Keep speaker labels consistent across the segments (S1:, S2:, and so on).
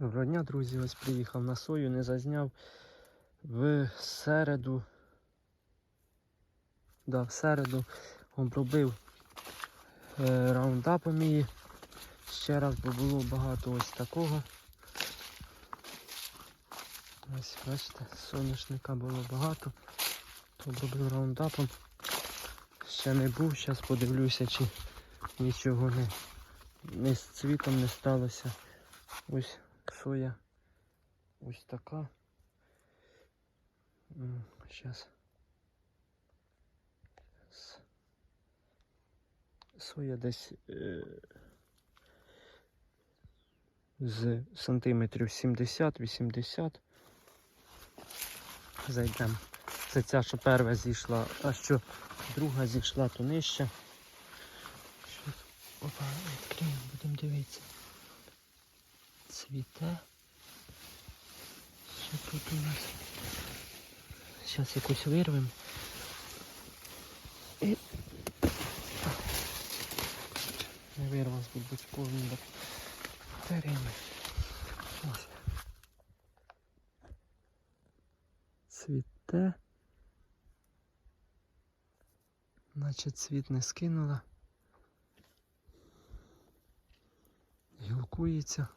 S1: Доброго дня, друзі. Ось приїхав на сою, не зазняв в середу. Да, в середу обробив е, раундапом її. Ще раз, бо було багато ось такого. Ось бачите, соняшника було багато. То обробив раундапом. Ще не був, зараз подивлюся, чи нічого не, не з цвітом не сталося. Ось соя ось така. Зараз. Соя десь е, з сантиметрів 70-80. Зайдемо. Це ця, що перша зійшла, а що друга зійшла, то нижче. Опа, відкриємо, будемо дивитися. Цвіте. Що тут у нас? Зараз якусь вирвемо. І... Не вирвав з бульбочковим бактеріями. Ось. Цвіте. Наче цвіт не скинула. Гілкується.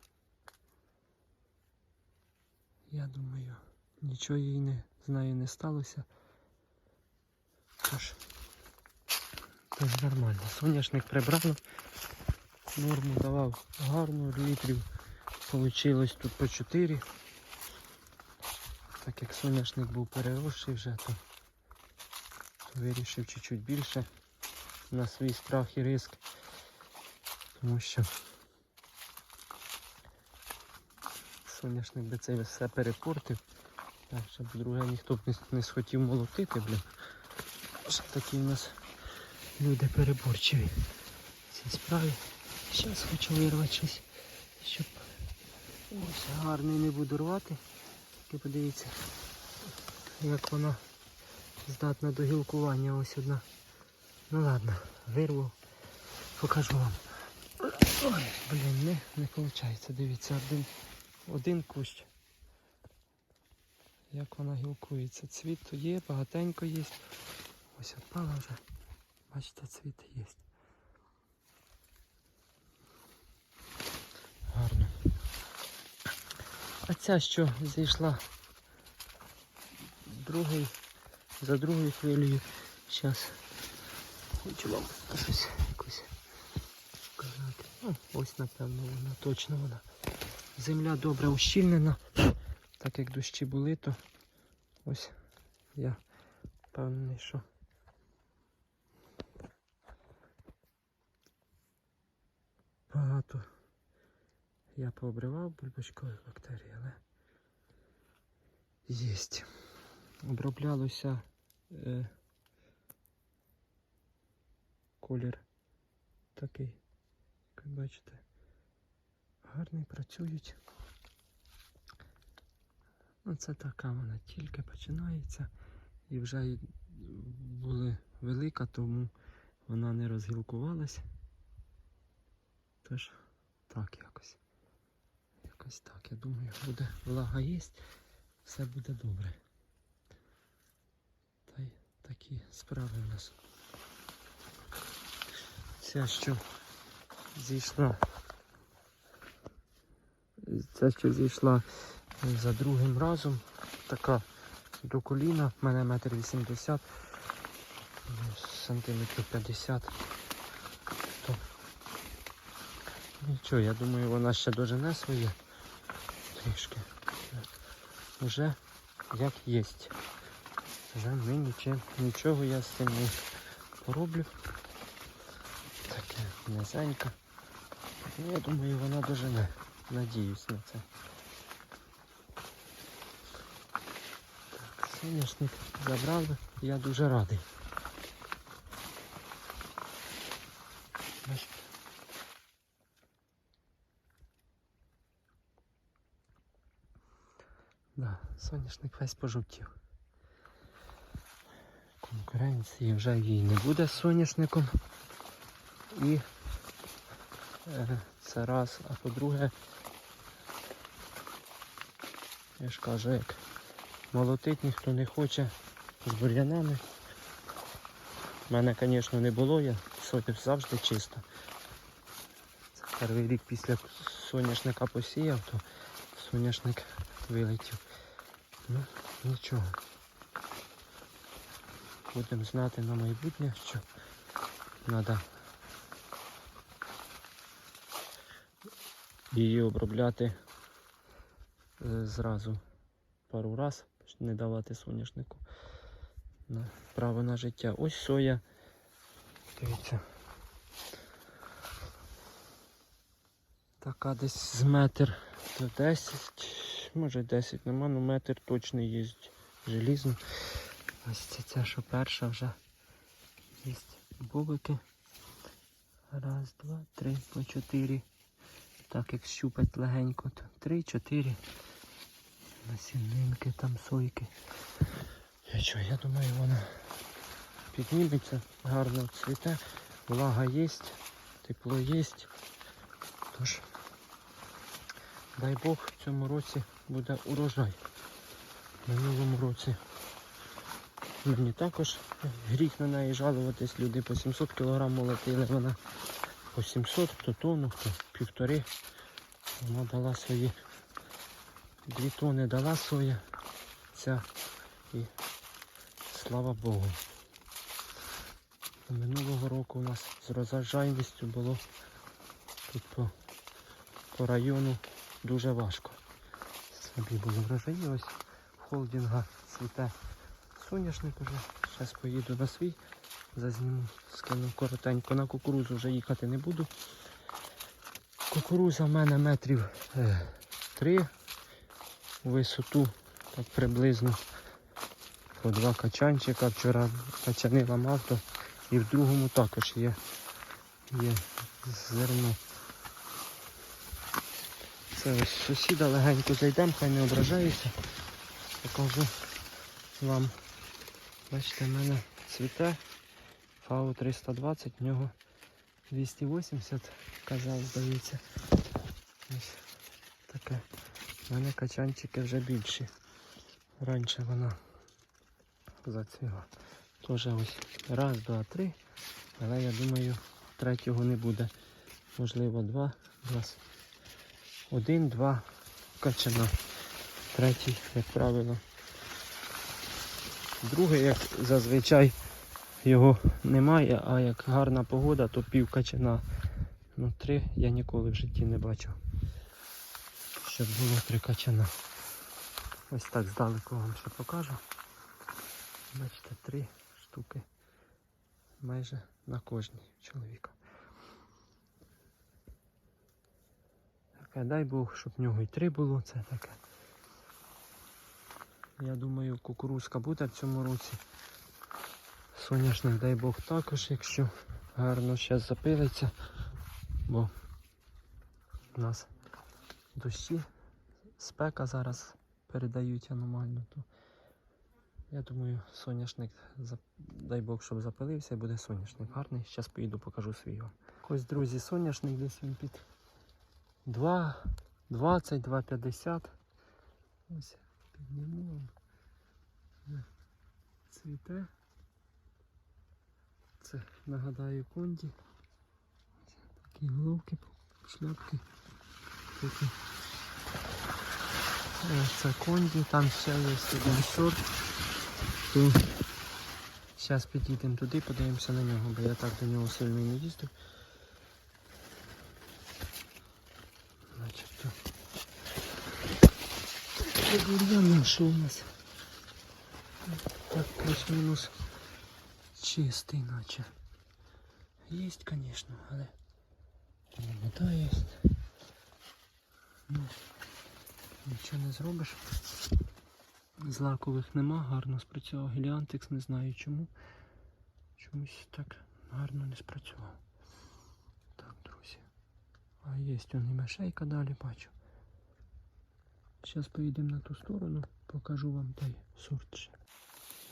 S1: Я думаю, нічого їй не з нею не сталося. Тож, тож нормально. Соняшник прибрано. Норму давав гарну літрів. Получилось тут по 4. Так як соняшник був переросший вже, то, вирішив чуть-чуть більше на свій страх і риск. Тому що соняшник би це все перепортив. Так, щоб друге ніхто б не, схотів молотити, блін. Що такі у нас люди переборчиві в цій справі. Зараз хочу вирвати щось, щоб ось гарний не буду рвати. Тільки подивіться, як вона здатна до гілкування. Ось одна. Ну ладно, вирву, покажу вам. Ой, блін, не, не виходить. Дивіться, один, один кущ. Як вона гілкується. Цвіт то є, багатенько є. Ось отпала вже. Бачите, цвіт є. Гарно. А ця що зійшла другий, за другою хвилею. Зараз хочу вам щось якось показати. Ну, ось напевно вона, точно вона. Земля добре ущільнена. Так як дощі були, то ось я впевнений, що багато я пообривав бульбочкових бактерій, але єсть. Оброблялося е, колір такий, як ви бачите. Гарний працюють. Ну, це така вона тільки починається і вже була велика, тому вона не розгілкувалась. Тож так якось. Якось так, я думаю, буде влага є, все буде добре. Та й такі справи у нас. Ця що зійшла. Ця що зійшла за другим разом. Така до коліна, в мене метр вісімдесят, сантиметрів 50. То Нічого, я думаю, вона ще дожене своє трішки. Уже як є. Вже ми нічим, нічого я з цим не пороблю. Таке низенько. Ну, Я думаю, вона дожене. Надіюсь на це. Так, соняшник забрали, я дуже радий. Да, соняшник весь пожовтів. Конкуренції вже їй не буде соняшником. І е, це раз, а по-друге, Я ж кажу, як молотить ніхто не хоче з бур'янами. У мене, звісно, не було, я сотив завжди чисто. Це перший рік після соняшника посіяв, то соняшник вилетів. Ну, нічого. Будемо знати на майбутнє, що треба її обробляти е, зразу пару раз, не давати соняшнику на право на життя. Ось соя. Дивіться. Така десь з метр до 10, може 10 нема, ну метр точно є желізно. Ось це ця, що перша вже є бобики. Раз, два, три, по чотири. Так як щупать легенько, то три, чотири. Насінинки там сойки. Я що, я думаю, вона підніметься, гарно цвіте, влага є, тепло є. Тож, дай Бог, в цьому році буде урожай. Минулому році мені також гріх на неї жалуватись. Люди по 700 кг молотили, вона по 700, хто тонну, хто півтори. Вона дала свої дві тони дала соя ця і слава Богу. Минулого року у нас з розражайністю було тут по, по району дуже важко. Собі було врожаї, ось холдинга цвіте соняшник уже. Зараз поїду на свій, зазніму, скину коротенько. На кукурузу вже їхати не буду. Кукуруза в мене метрів е, три у висоту, так приблизно по два качанчика. Вчора качани ламав, то і в другому також є, є зерно. Це ось сусіда легенько зайдемо, хай не ображається. Покажу вам. Бачите, в мене цвіте ФАУ 320, в нього 280, казав, здається. Ось таке. У мене качанчики вже більші. Раніше вона зацвіла. Теж ось раз, два, три. Але я думаю, третього не буде. Можливо, два. Раз. Один, два качана. Третій, як правило. Другий, як зазвичай, його немає, а як гарна погода, то пів качана. Ну, три я ніколи в житті не бачив. Щоб було три качана. Ось так здалеку вам ще покажу. Бачите, три штуки майже на кожній чоловіка. Таке, дай Бог, щоб в нього і три було, це таке. Я думаю, кукурузка буде в цьому році. Соняшник, дай Бог, також, якщо гарно ще запилиться, бо у нас дощі, спека зараз передають аномально, то я думаю, соняшник, дай Бог, щоб запилився і буде соняшник гарний. Зараз поїду покажу свій вам. Ось, друзі, соняшник десь він під 2, 20, 2,50. Ось підніму. Е, Цвіте. Це нагадаю конді. Такі головки, шляпки. Такі. Е, Це конді, там ще є один сорт. То зараз підійдемо туди, подивимося на нього, бо я так до нього сильно не їздив. Начебто. Це бур'ян, що у нас? Так, плюс-мінус чистий наче. Есть, конечно, але вода є. Ну, нічого не зробиш. Злакових нема, гарно спрацював геліантекс, не знаю чому. Чомусь так гарно не спрацював. Так, друзі. А є і мешейка далі бачу. Зараз поїдемо на ту сторону, покажу вам той сорт.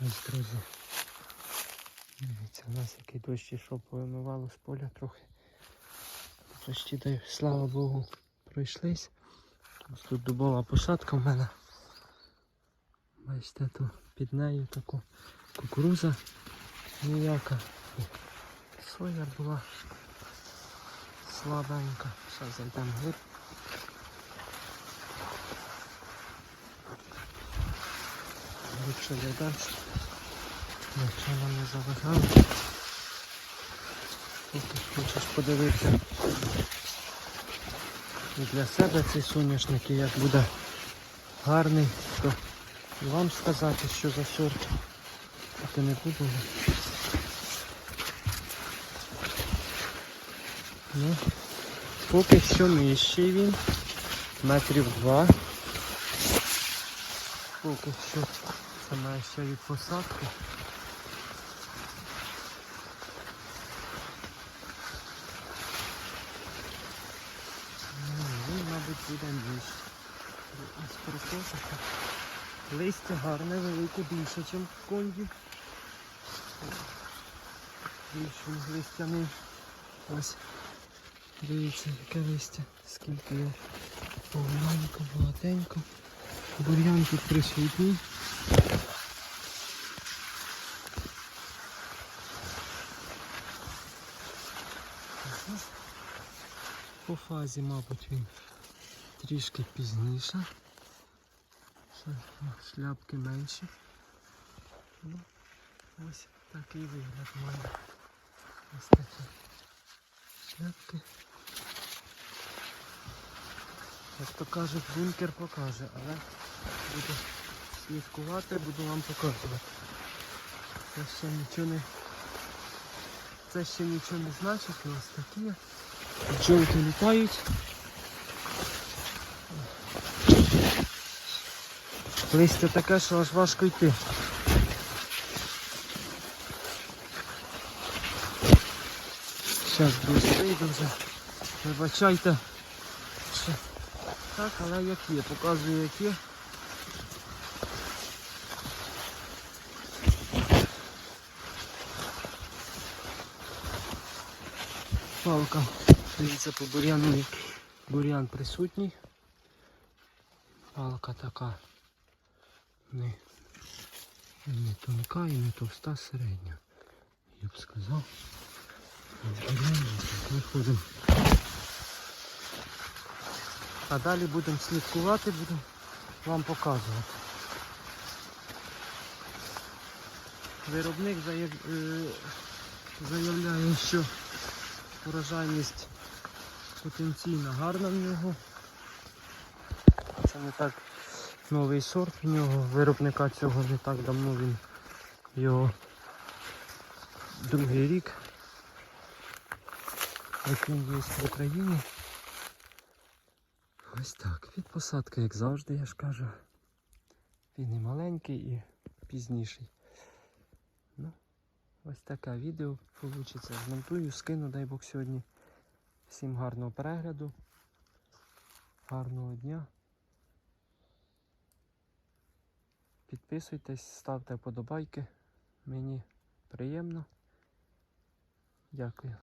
S1: Ось, друзі. Дивіться, у нас який дощ ішов, повимивало з поля трохи. Почти дай, слава Богу, пройшлись. Ось тут дубова посадка в мене. Бачите, то під нею таку кукуруза ніяка. Соя була слабенька. Зараз зайдемо глиб. Глибше зайдемо. Якщо не заважає. Поки хочеш подивитися і для себе цей соняшник, і як буде гарний, то і вам сказати, що за сорт. То не буду. Ну, поки що нижчий він. Метрів два. Поки що це від посадки. Ну, Він, мабуть. Ось прикопати. Листя гарне, велике, більше, ніж в конді. Більше листяний. Ось. Дивіться, яке листя. Скільки його. Повненько, багатенько. Бур'ян тут присутній. По фазі, мабуть, він трішки пізніше. Шляпки менші. Ну, ось такий вигляд має. Ось такі шляпки. Як то кажуть, бункер покаже, але буду слідкувати, буду вам показувати. Це ще нічого не. Це ще нічого не значить, ось такі. Бджолки літають. Листя таке, що аж важко йти. Зараз вийду вже. Вибачайте. Так, але як є, показую як є. Палка. Дивіться по бур'яну. Бур'ян присутній. Палка така не, не тонка і не товста, середня. Я б сказав. Так, Виходимо. А далі будемо слідкувати, будемо вам показувати. Виробник заяв... е, заявляє, що урожайність потенційно гарна в нього. Це не так новий сорт в нього, виробника цього не так давно він його другий рік. Як він є в Україні. Ось так. Від посадки, як завжди, я ж кажу. Він і маленький, і пізніший. Ну, ось таке відео вийде. Змонтую, скину, дай Бог сьогодні. Всім гарного перегляду. Гарного дня. Підписуйтесь, ставте вподобайки. Мені приємно. Дякую.